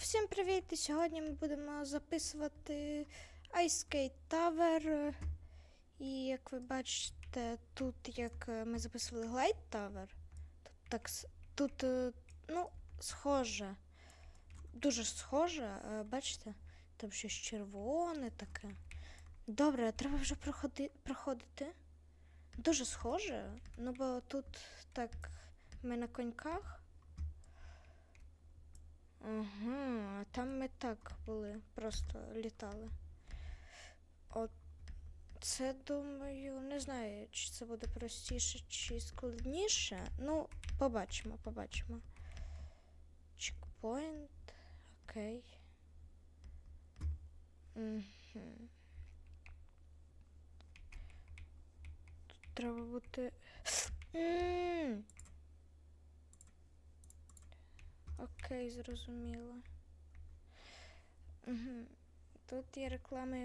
всім привіт! Сьогодні ми будемо записувати Ice Skate Tower. І як ви бачите, тут як е, ми записували Glide Tower, тут так тут е, ну, схоже. Дуже схоже, е, бачите? Там щось червоне таке. Добре, треба вже проходи, проходити. Дуже схоже, ну бо тут так ми на коньках. Ага, а там ми так були, просто літали. От це думаю, не знаю, чи це буде простіше, чи складніше. Ну, побачимо, побачимо. Чекпоінт. Окей. Угу. Тут треба бути. Окей, зрозуміло. Угу. Тут я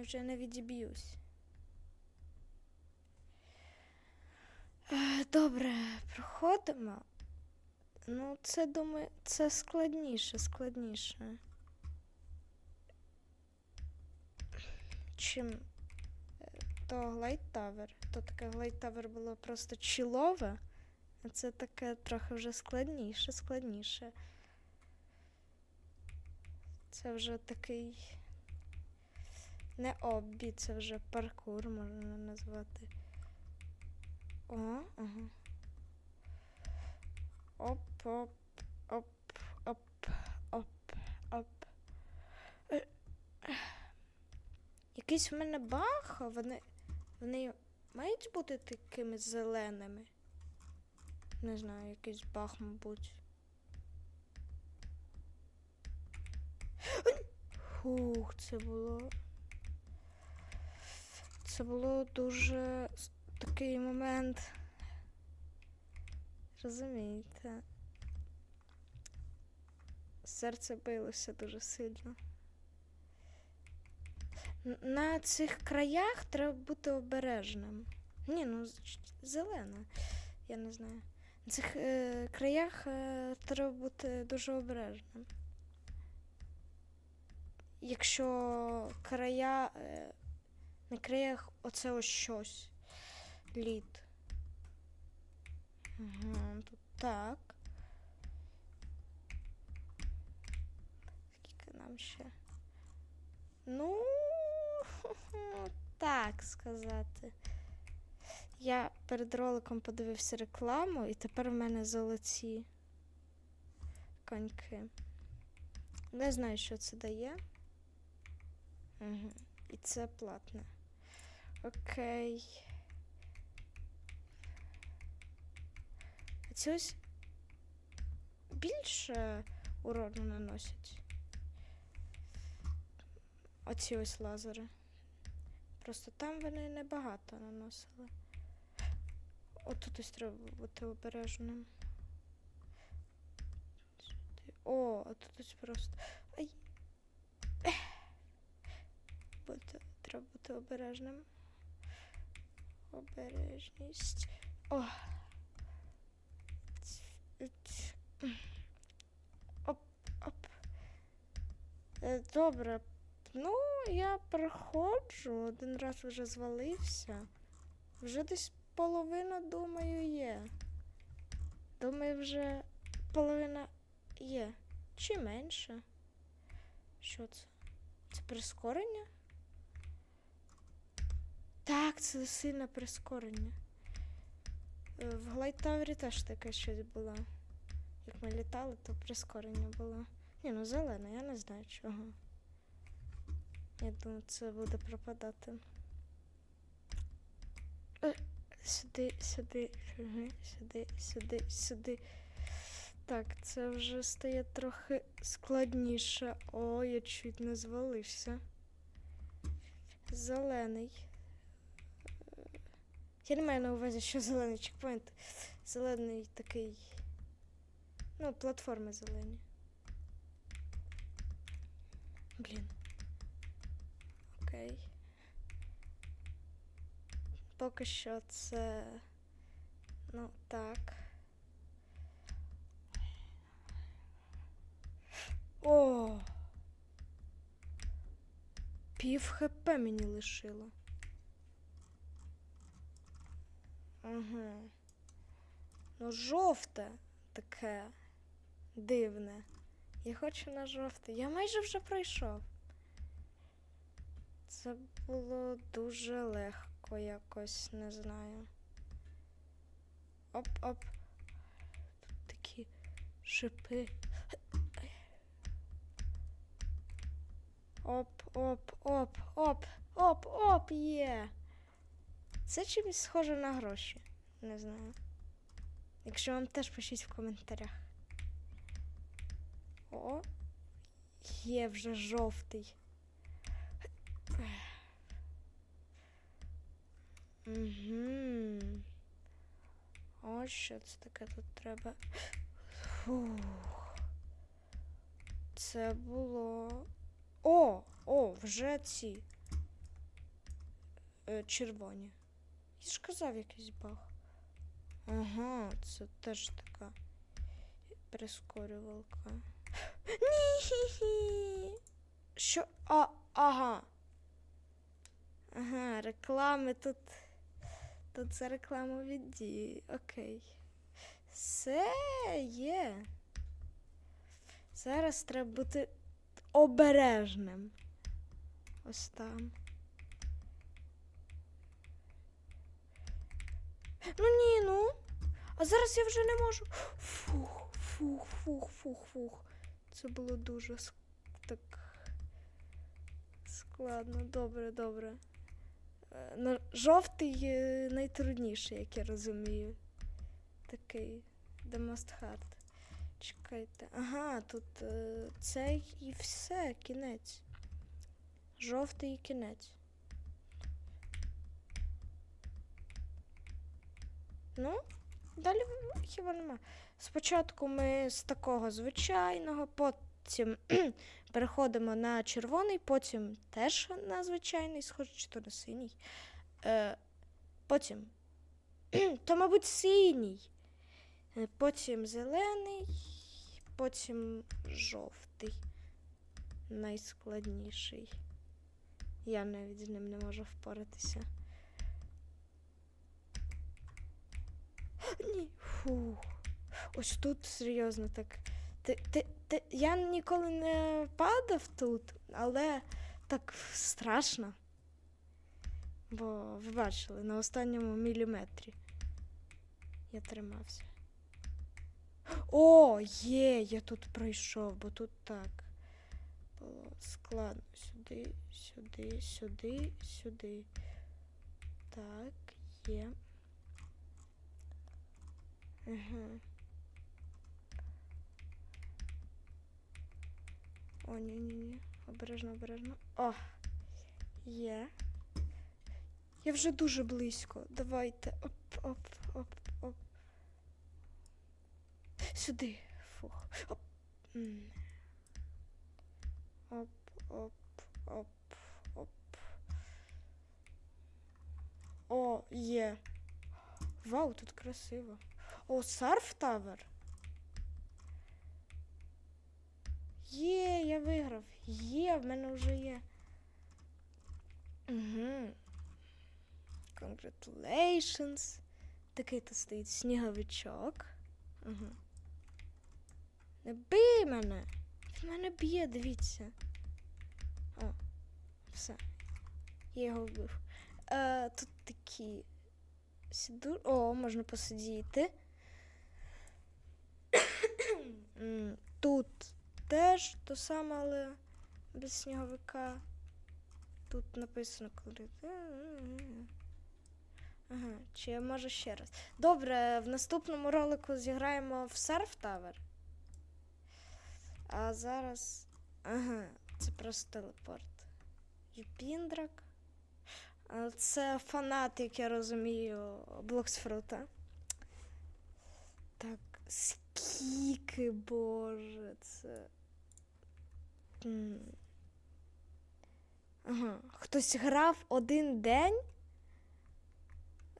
вже не відіб'юсь. Е, Добре, проходимо. Ну, це думаю, це складніше, складніше. Чим е, то Glide То таке Glide було просто чілове, а це таке трохи вже складніше, складніше. Це вже такий не оббі, це вже паркур можна назвати. О, ага. Оп, оп, оп, оп, оп. Якийсь в мене баг, а вони. Вони мають бути такими зеленими. Не знаю, якийсь баг, мабуть. Фух, це було. Це було дуже такий момент. Розумієте? Серце билося дуже сильно. На цих краях треба бути обережним. Ні, ну зелена. Я не знаю. На цих е, краях е, треба бути дуже обережним якщо края. е, На краях оце ось щось. Лід. Тут так. Скільки нам ще? Ну, так сказати. Я перед роликом подивився рекламу, і тепер в мене золоті коньки. Не знаю, що це дає. Угу. І це платне. Окей. А ці ось більше урону наносять. Оці ось лазери. Просто там вони небагато наносили. Отут ось треба бути обережним. О, а тут ось просто. Ай. Бути, треба бути обережним. Обережність. О. Оп, оп. Е, Добре. Ну, я проходжу. Один раз вже звалився. Вже десь половина, думаю, є. Думаю, вже половина є. Чи менше? Що це? Це прискорення? Так, це сильне прискорення. Е, В Глайтавері теж таке щось було. Як ми літали, то прискорення було. Ні, ну зелене, я не знаю чого. Я думаю, це буде пропадати. Е, сюди, сюди, сюди, сюди, сюди. Так, це вже стає трохи складніше. О, я чуть не звалився. Зелений. Я не маю на увазі, що зелений чекпоінт. Зелений такий. Ну, платформи зелені. Блін. Окей. Поки що це. Ну, так. О! Пів хп мені лишило. Ага. Ну, жовте таке дивне. Я хочу на жовте. Я майже вже пройшов. Це було дуже легко якось, не знаю. Оп-оп. Тут такі шипи. Оп, оп, оп, оп, оп, оп, є. Це чимось схоже на гроші. Не знаю. Якщо вам теж пишіть в коментарях. О, є вже жовтий. Угу. Ось що це таке тут треба. Фух. Це було. О! О, вже ці. Е, червоні. Я ж казав якийсь баг. Ага, це теж така прискорювалка. Ні. Що? А, ага. Ага, реклами тут. Тут це реклама від дії. Окей. Все є. Зараз треба бути обережним. Ось там. Ну ні, ну. А зараз я вже не можу. Фух, фух, фух, фух, фух. Це було дуже так складно. Добре, добре. Е, На жовтий найтрудніший, як я розумію. Такий. The most hard. Чекайте. Ага, тут е, цей і все, кінець. Жовтий і кінець. Ну, далі хіба нема. Спочатку ми з такого звичайного, потім переходимо на червоний, потім теж на звичайний, схоже, то на синій. Е, потім. то, мабуть, синій. Е, Потім зелений, потім жовтий. Найскладніший. Я навіть з ним не можу впоратися. Ні. Фух. Ось тут серйозно так. Ти, ти, ти, я ніколи не падав тут, але так страшно. Бо ви бачили, на останньому міліметрі я тримався. О, є, я тут пройшов, бо тут так було складно. Сюди, сюди, сюди, сюди. Так, є. Угу. О, ні, ні, ні. Обережно, обережно. О! Є. Я вже дуже близько. Давайте. Оп, оп, оп, оп. Сюди. Фух. Оп. Оп, оп, оп, оп. О, є. Вау, тут красиво. О, Сарф Тавер. Є, я виграв. Є, в мене вже є. Угу. Congratulations. Такий тут стоїть сніговичок. Угу. Не бий мене. Він мене б'є, дивіться. О, все. Я його вбив. Е, тут такі сіду. О, можна посидіти. Тут теж то саме, але без сніговика. Тут написано коли. Ага, чи я можу ще раз. Добре, в наступному ролику зіграємо в Surf Tower. А зараз. Ага, це просто телепорт. Юпіндрак. Це фанат, як я розумію, Блоксфрута. Так, скільки, боже, це. Ага. Хтось грав один день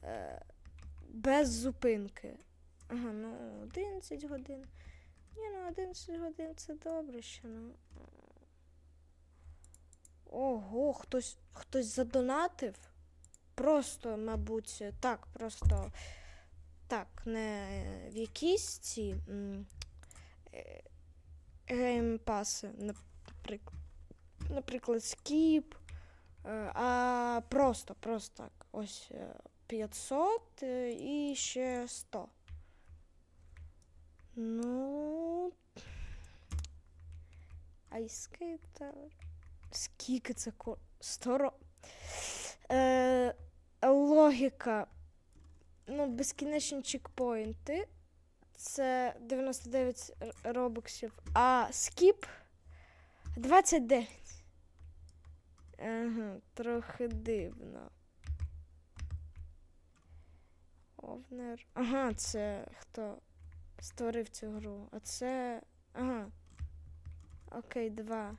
е, без зупинки. Ага, ну 11 годин. Ні, ну 11 годин це добре ще, ну. Ого, хтось, хтось задонатив. Просто, мабуть, так, просто так, не в якісь ці е, геймпаси, наприклад, наприклад, скіп, е, а просто, просто так. Ось е, 500 е, і ще 100. Ну. Айскейтер. Скільки це ко... 100 ро... Е, логіка. Ну, безкінечні чекпоінти. Це 99 робоксів. А скіп 29. Ага, трохи дивно. Овнер. Ага, це хто створив цю гру. А це. Ага. Окей, два.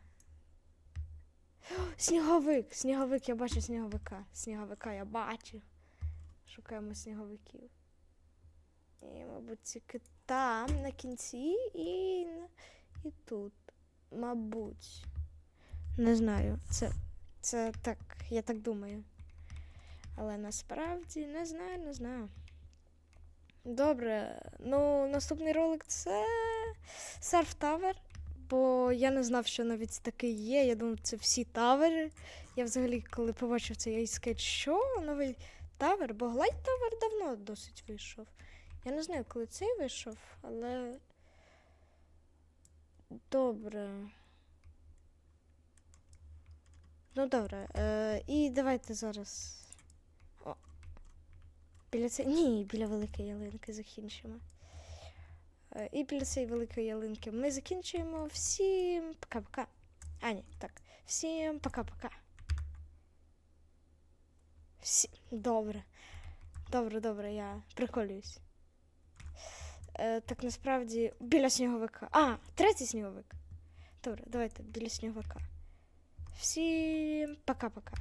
О, Сніговик! Сніговик, я бачу сніговика. Сніговика я бачу. Шукаємо сніговиків. І, мабуть, тільки там, на кінці, і, і тут. Мабуть. Не знаю. Це, це так, я так думаю. Але насправді не знаю, не знаю. Добре. Ну, наступний ролик це Surf Tower. Бо я не знав, що навіть такий є. Я думав, це всі тавери. Я взагалі, коли побачив це, я скажу, що новий тавер, бо Глайд Тавер давно досить вийшов. Я не знаю, коли цей вийшов, але. Добре. Ну, добре. Е, і давайте зараз. О. Біля цієї. Ні, біля великої ялинки закінчимо. Е, І біля цієї великої ялинки ми закінчуємо. Всім пока-пока. А, ні, так. Всім пока-пока. Всі... Добре. Добре, добре, я приколююсь. Е, так насправді біля сніговика. А, третій сніговик. Добре, давайте біля сніговика. Всім пока-пока.